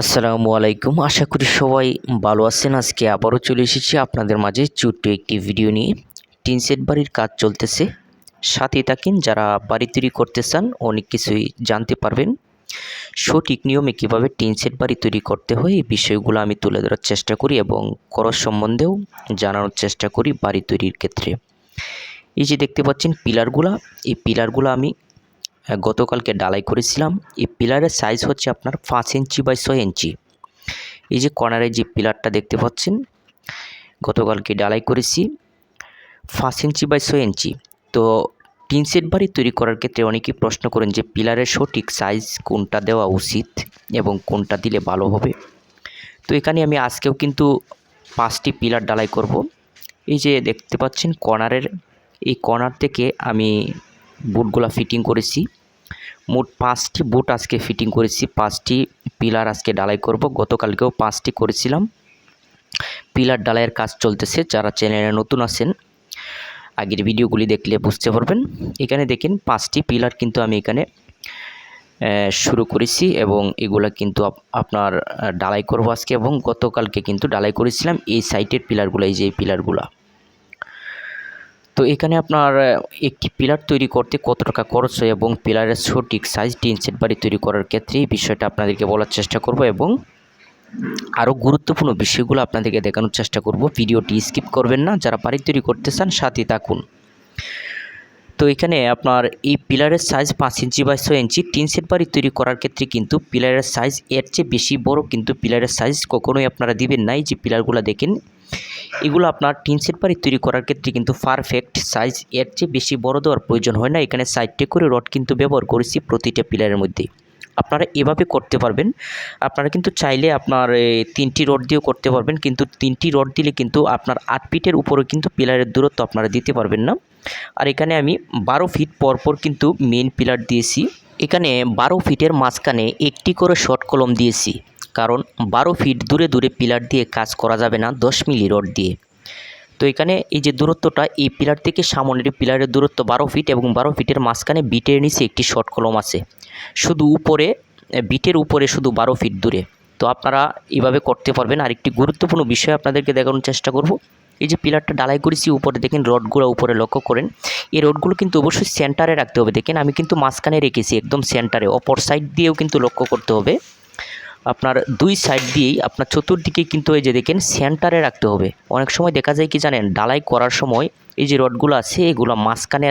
আসসালামু আলাইকুম। আশা করি সবাই ভালো আছেন। আজকে আবারও চলে এসেছি আপনাদের মাঝে ছোট্ট একটি ভিডিও নিয়ে। টিন সেট বাড়ির কাজ চলতেছে। সাথে থাকেন যারা বাড়ি তৈরি করতে চান, অনেক কিছুই জানতে পারবেন। সঠিক নিয়মে কীভাবে টিন সেট বাড়ি তৈরি করতে হয়, এই বিষয়গুলো আমি তুলে ধরার চেষ্টা করি এবং খরচ সম্বন্ধেও জানানোর চেষ্টা করি বাড়ি তৈরির ক্ষেত্রে। এই যে দেখতে পাচ্ছেন পিলারগুলা, এই পিলারগুলো আমি গতকালকে ডালাই করেছিলাম। এই পিলারের সাইজ হচ্ছে আপনার পাঁচ ইঞ্চি বাই ছয় ইঞ্চি। এই যে কর্নারে যে পিলারটা দেখতে পাচ্ছেন, গতকালকে ডালাই করেছি পাঁচ ইঞ্চি বাই ছয় ইঞ্চি। তো টিন সেট বাড়ি তৈরি করার ক্ষেত্রে অনেকেই প্রশ্ন করেন যে পিলারের সঠিক সাইজ কোনটা দেওয়া উচিত এবং কোনটা দিলে ভালো হবে। তো এখানে আমি আজকেও কিন্তু পাঁচটি পিলার ডালাই করব। এই যে দেখতে পাচ্ছেন কর্নারের এই কর্নার থেকে আমি বুটগুলা ফিটিং করেছি। মোট পাঁচটি বুট আজকে ফিটিং করেছি, পাঁচটি পিলার আজকে ডালাই করব। গতকালকেও পাঁচটি করেছিলাম। পিলার ডালাইয়ের কাজ চলতেছে, যারা চ্যানেলে নতুন আছেন, আগের ভিডিওগুলি দেখলে বুঝতে পারবেন। এখানে দেখেন পাঁচটি পিলার কিন্তু আমি এখানে শুরু করেছি এবং এগুলা কিন্তু আপ- আপনার ডালাই করব আজকে এবং গতকালকে কিন্তু ডালাই করেছিলাম। এই সাইটের পিলারগুলো এই যে পিলারগুলা তো এখানে আপনার একটি পিলার তৈরি করতে কত টাকা খরচ হয় এবং পিলারের সঠিক সাইজ টিন সেট বাড়ি তৈরি করার ক্ষেত্রে এই বিষয়টা আপনাদেরকে বলার চেষ্টা করব এবং আরও গুরুত্বপূর্ণ বিষয়গুলো আপনাদেরকে দেখানোর চেষ্টা করব। ভিডিওটি স্কিপ করবেন না। যারা বাড়ি তৈরি করতে চান সাথে থাকুন। তো এখানে আপনার এই পিলারের সাইজ পাঁচ ইঞ্চি বা ছয় ইঞ্চি টিন সেট বাড়ি তৈরি করার ক্ষেত্রে কিন্তু পিলারের সাইজ এর চেয়ে বেশি বড় কিন্তু পিলারের সাইজ কখনোই আপনারা দিবেন নাই যে পিলারগুলো দেখেন এগুলো আপনার টিন সেট বাড়ি তৈরি করার ক্ষেত্রে কিন্তু পারফেক্ট সাইজ এর চেয়ে বেশি বড় দেওয়ার প্রয়োজন হয় না। এখানে সাইডটে করে রড কিন্তু ব্যবহার করেছি প্রতিটা পিলারের মধ্যে। আপনারা এভাবে করতে পারবেন। আপনারা কিন্তু চাইলে আপনার তিনটি রড দিয়েও করতে পারবেন। কিন্তু তিনটি রড দিলে কিন্তু আপনার আট ফিটের উপরে কিন্তু পিলারের দূরত্ব আপনারা দিতে পারবেন না। আর এখানে আমি বারো ফিট পরপর কিন্তু মেন পিলার দিয়েছি। এখানে বারো ফিটের মাঝখানে একটি করে শর্ট কলম দিয়েছি। কারণ বারো ফিট দূরে দূরে পিলার দিয়ে কাজ করা যাবে না দশ মিলি রড দিয়ে। তো এখানে এই যে দূরত্বটা, এই পিলার থেকে সামনের পিলারের দূরত্ব বারো ফিট এবং বারো ফিটের মাঝখানে বিটের নিচে একটি শর্ট কলম আছে। শুধু উপরে বিটের উপরে শুধু বারো ফিট দূরে। তো আপনারা এভাবে করতে পারবেন। আর একটি গুরুত্বপূর্ণ বিষয় আপনাদেরকে দেখানোর চেষ্টা করব। এই যে পিলারটা ডালাই করেছি, উপরে দেখেন রডগুলো উপরে লক্ষ্য করেন। এই রডগুলো কিন্তু অবশ্যই সেন্টারে রাখতে হবে। দেখেন, আমি কিন্তু মাঝখানে রেখেছি, একদম সেন্টারে। অপর সাইড দিয়েও কিন্তু লক্ষ্য করতে হবে। আপনার দুই সাইড দিয়েই আপনার চতুর্দিকে কিন্তু এই যে দেখেন সেন্টারে রাখতে হবে। অনেক সময় দেখা যায় কি জানেন ডালাই করার সময় এই যে রডগুলো আছে, এগুলো মাঝখানে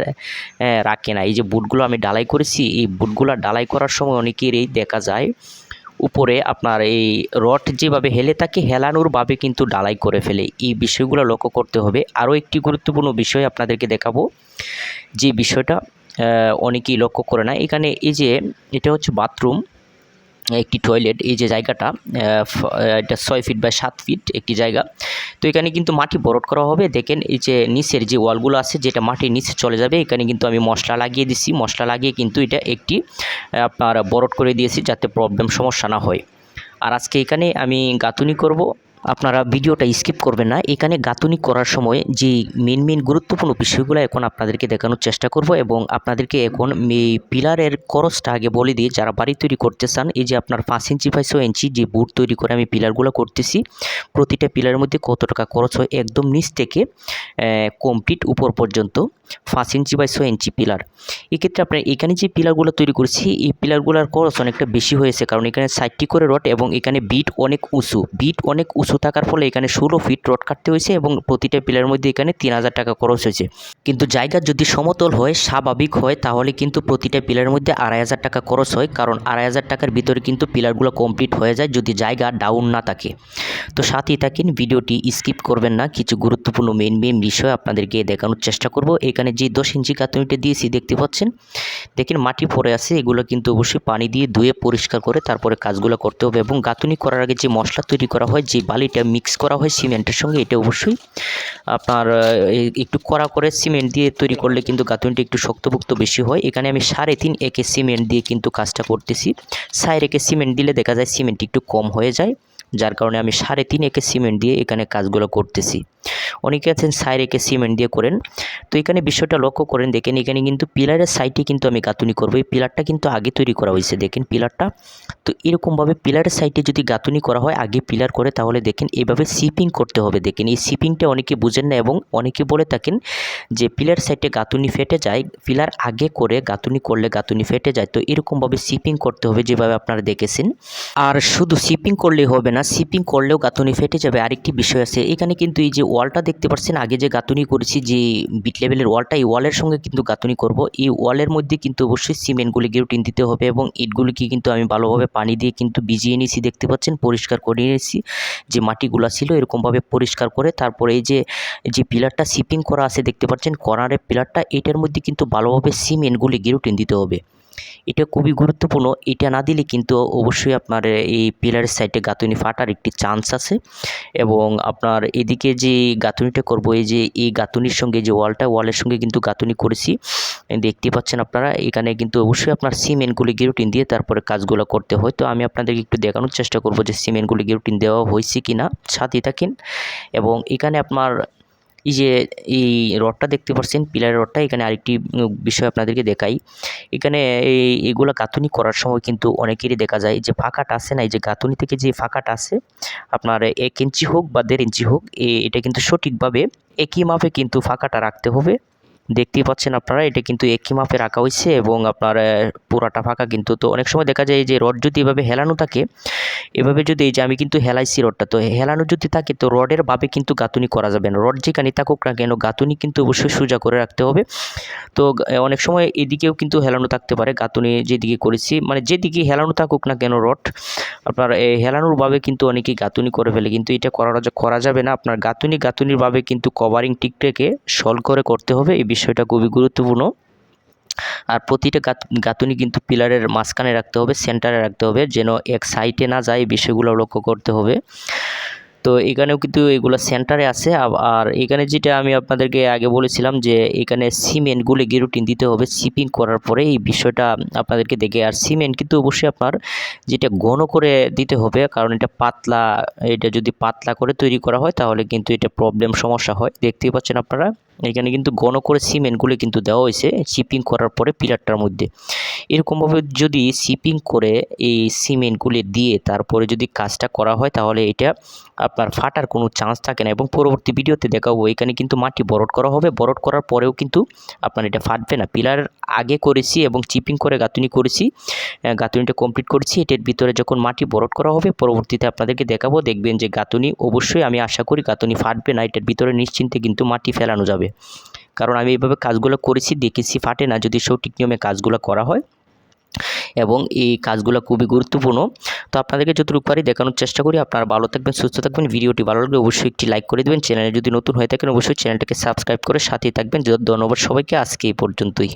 রাখে না। এই যে বুটগুলো আমি ডালাই করেছি, এই বুটগুলো ডালাই করার সময় অনেকের এই দেখা যায়, উপরে আপনার এই রড যেভাবে হেলে থাকে, হেলানোর ভাবে কিন্তু ডালাই করে ফেলে। এই বিষয়গুলো লক্ষ্য করতে হবে। আরও একটি গুরুত্বপূর্ণ বিষয় আপনাদেরকে দেখাবো। যে বিষয়টা অনেকেই লক্ষ্য করে না। এখানে এই যে, এটা হচ্ছে বাথরুম একটি টয়লেট এই যে জায়গাটা এটা ছয় ফিট বা সাত ফিট একটি জায়গা। তো এখানে কিন্তু মাটি বরট করা হবে। দেখেন এই যে নিচের যে ওয়ালগুলো আছে, যেটা মাটির নিচে চলে যাবে, এখানে কিন্তু আমি মশলা লাগিয়ে দিছি। মশলা লাগিয়ে কিন্তু এটা একটি আপনার বরট করে দিয়েছি যাতে প্রবলেম সমস্যা না হয়। আর আজকে এখানে আমি গাঁথুনি করব। আপনারা ভিডিওটা স্কিপ করবেন না। এখানে গাঁথুনি করার সময় যে মেন মেন গুরুত্বপূর্ণ বিষয়গুলো এখন আপনাদেরকে দেখানোর চেষ্টা করব এবং আপনাদেরকে এখন এই পিলারের খরচটা আগে বলে দিই। যারা বাড়ি তৈরি করতে চান, এই যে আপনার পাঁচ ইঞ্চি বাই ছয় ইঞ্চি যে বুট তৈরি করে আমি পিলারগুলো করতেছি, প্রতিটা পিলারের মধ্যে কত টাকা খরচ হয় একদম নিচ থেকে কমপ্লিট উপর পর্যন্ত পাঁচ ইঞ্চি বাই ছয় ইঞ্চি পিলার। এক্ষেত্রে আপনার এখানে যে পিলারগুলো তৈরি করেছি, এই পিলারগুলোর খরচ অনেকটা বেশি হয়েছে, কারণ এখানে ষাটটি করে রড এবং এখানে বিট অনেক উঁচু, বিট অনেক উঁচু থাকার ফলে এখানে ষোলো ফিট রড কাটতে হয়েছে এবং প্রতিটা পিলারের মধ্যে এখানে তিন হাজার টাকা খরচ হয়েছে। কিন্তু জায়গা যদি সমতল হয়, স্বাভাবিক হয়, তাহলে কিন্তু প্রতিটা পিলারের মধ্যে আড়াই হাজার টাকা খরচ হয়, কারণ আড়াই হাজার টাকার ভিতরে কিন্তু পিলারগুলো কমপ্লিট হয়ে যায় যদি জায়গা ডাউন না থাকে। তো সাথেই থাকেন, ভিডিওটি স্কিপ করবেন না, কিছু গুরুত্বপূর্ণ মেন মেন বিষয় আপনাদেরকে দেখানোর চেষ্টা করব। এখানে যে দশ ইঞ্চি গাঁথনিটা দিয়েছি, দেখতে পাচ্ছেন? দেখেন, মাটি পড়ে আছে, এগুলো কিন্তু অবশ্যই পানি দিয়ে ধুয়ে পরিষ্কার করে তারপরে কাজগুলো করতে হবে এবং গাঁথনি করার আগে যে মশলা তৈরি করা হয়, যে বালিটা মিক্স করা হয় সিমেন্টের সঙ্গে, এটা অবশ্যই। আপনার একটু কড়া করে সিমেন্ট দিয়ে তৈরি করলে কিন্তু গাঁথনিটি একটু শক্তভুক্ত বেশি হয়। এখানে আমি সাড়ে তিন একে সিমেন্ট দিয়ে কিন্তু কাজটা করতেছি। সাইড একে সিমেন্ট দিলে দেখা যায় সিমেন্ট একটু কম হয়ে যায়, যার কারণে আমি সাড়ে তিন একে সিমেন্ট দিয়ে এখানে কাজগুলো করতেছি। অনেকে আছেন সাই রেখে সিমেন্ট দিয়ে করেন। তো এখানে বিষয়টা লক্ষ্য করেন, দেখেন এখানে কিন্তু পিলারের সাইডে কিন্তু আমি গাঁথুনি করব। এই পিলারটা কিন্তু আগে তৈরি করা হয়েছে, দেখেন পিলারটা। তো এরকমভাবে পিলারের সাইডে যদি গাঁথুনি করা হয়, আগে পিলার করে, তাহলে দেখেন এভাবে সিপিং করতে হবে। দেখেন এই সিপিংটা অনেকে বুঝেন না এবং অনেকে বলে থাকেন যে পিলার সাইডে গাঁথুনি ফেটে যায়, পিলার আগে করে গাঁথুনি করলে গাঁথুনি ফেটে যায়। তো এরকমভাবে সিপিং করতে হবে যেভাবে আপনারা দেখেছেন। আর শুধু সিপিং করলেই হবে না সিপিং করলেও গাঁথুনি ফেটে যাবে। আরেকটি বিষয় আছে, এখানে কিন্তু এই যে ওয়ালটা দেখতে পাচ্ছেন আগে যে গাঁথুনি করেছি, যে বিট লেভেলের ওয়ালটা এই ওয়ালের সঙ্গে কিন্তু গাঁথুনি করব। এই ওয়ালের মধ্যে কিন্তু অবশ্যই সিমেন্টগুলি গিরুটিন দিতে হবে এবং ইটগুলিকে কিন্তু আমি ভালোভাবে পানি দিয়ে কিন্তু ভিজিয়ে নিয়েছি, দেখতে পাচ্ছেন? পরিষ্কার করে নিয়েছি। যে মাটিগুলা ছিল, এরকমভাবে পরিষ্কার করে তারপরে এই যে যে পিলারটা সিপিং করা আছে, দেখতে পাচ্ছেন? কর্নারের পিলারটা, এটার মধ্যে কিন্তু ভালোভাবে সিমেন্টগুলি গিরুটিন দিতে হবে। এটা খুবই গুরুত্বপূর্ণ। এটা না দিলে কিন্তু অবশ্যই আপনার এই পিলারের সাইডে গাঁথুনি ফাটার একটি চান্স আছে এবং আপনার এদিকে যে গাঁথুনিটা করব, এই যে, এই গাঁথুনির সঙ্গে যে ওয়ালটা ওয়ালের সঙ্গে কিন্তু গাঁথুনি করেছি। দেখতে পাচ্ছেন আপনারা, এখানে কিন্তু অবশ্যই আপনার সিমেন্টগুলি গিরুটিন দিয়ে তারপরে কাজগুলো করতে হয়। তো আমি আপনাদেরকে একটু দেখানোর চেষ্টা করব যে সিমেন্টগুলি গিরুটিন দেওয়া হয়েছে কি না সাথে থাকেন। এবং এখানে আপনার এই যে, এই রডটা দেখতে পাচ্ছেন পিলার রডটা, এখানে আরেকটি বিষয় আপনাদেরকে দেখাই। এখানে এই, এগুলো গাঁথুনি করার সময় কিন্তু অনেকেরই দেখা যায় যে ফাঁকাটা আছে না, এই যে গাঁথুনি থেকে যে ফাঁকাটা আছে, আপনার এক ইঞ্চি হোক বা দেড় ইঞ্চি হোক এটা কিন্তু সঠিকভাবে একই মাপে কিন্তু ফাঁকাটা রাখতে হবে। দেখতেই পাচ্ছেন আপনারা, এটা কিন্তু একই মাপে রাখা হয়েছে এবং আপনার পুরাটা ফাঁকা কিন্তু। তো অনেক সময় দেখা যায় যে রড যদি এভাবে হেলানো থাকে, এভাবে যদি এই যে আমি কিন্তু হেলাইছি রডটা, তো হেলানো যদি থাকে, তো রডের ভাবে কিন্তু গাঁথুনি করা যাবে না। রড যেখানে থাকুক না কেন, গাঁথুনি কিন্তু অবশ্যই সোজা করে রাখতে হবে। তো অনেক সময় এদিকেও কিন্তু হেলানো থাকতে পারে, গাঁথুনি যেদিকে করেছি মানে যেদিকে হেলানো থাকুক না কেন রড, আপনার হেলানোর ভাবে কিন্তু অনেকেই গাঁথুনি করে ফেলে, কিন্তু এটা করা করা যাবে না। আপনার গাঁথুনি, গাঁথুনির ভাবে কিন্তু কভারিং টিকটাকে সল করে করতে হবে, এই বিষয়টা খুবই গুরুত্বপূর্ণ। আর প্রতিটা গাঁথুনি কিন্তু পিলারের মাঝখানে রাখতে হবে, সেন্টারে রাখতে হবে, যেন এক সাইডে না যায় এই বিষয়গুলো লক্ষ্য করতে হবে। তো এখানেও কিন্তু এগুলো সেন্টারে আছে আর এখানে যেটা আমি আপনাদেরকে আগে বলেছিলাম যে এখানে সিমেন্টগুলি গিরুটিন দিতে হবে সিপিং করার পরে এই বিষয়টা আপনাদেরকে দেখে। আর সিমেন্ট কিন্তু অবশ্যই আপনার যেটা ঘন করে দিতে হবে, কারণ এটা পাতলা, এটা যদি পাতলা করে তৈরি করা হয় তাহলে কিন্তু এটা প্রবলেম সমস্যা হয়। দেখতেই পাচ্ছেন আপনারা? এখানে কিন্তু ঘন করে সিমেন্টগুলি কিন্তু দেওয়া হয়েছে শিপিং করার পরে পিলারটার মধ্যে। এরকমভাবে যদি শিপিং করে এই সিমেন্টগুলি দিয়ে তারপরে যদি কাজটা করা হয় তাহলে এটা আপনার ফাটার কোনো চান্স থাকে না এবং পরবর্তী ভিডিওতে দেখাবো। এখানে কিন্তু মাটি বরট করা হবে। বরট করার পরেও কিন্তু আপনার এটা ফাটবে না। পিলার আগে করেছি এবং চিপিং করে গাঁথুনি করেছি গাঁথুনিটা কমপ্লিট করেছি। এটার ভিতরে যখন মাটি বরট করা হবে, পরবর্তীতে আপনাদেরকে দেখাবো, দেখবেন যে গাঁথুনি অবশ্যই আমি আশা করি গাঁথুনি ফাটবে না, এটার ভিতরে নিশ্চিন্তে কিন্তু মাটি ফেলানো যাবে। কারণ আমি এইভাবে কাজগুলো করেছি, দেখেছি ফাটে না, যদি সঠিক নিয়মে কাজগুলো করা হয়। এবং এই কাজগুলো খুবই গুরুত্বপূর্ণ। তো আপনাদেরকে যতটুকু পারি দেখানোর চেষ্টা করি। আপনারা ভালো থাকবেন, সুস্থ থাকবেন। ভিডিওটি ভালো লাগলে অবশ্যই একটি লাইক করে দেবেন। চ্যানেলে যদি নতুন হয়ে থাকেন, অবশ্যই চ্যানেলটাকে সাবস্ক্রাইব করে সাথেই থাকবেন। ধন্যবাদ সবাইকে। আজকে এই পর্যন্তই।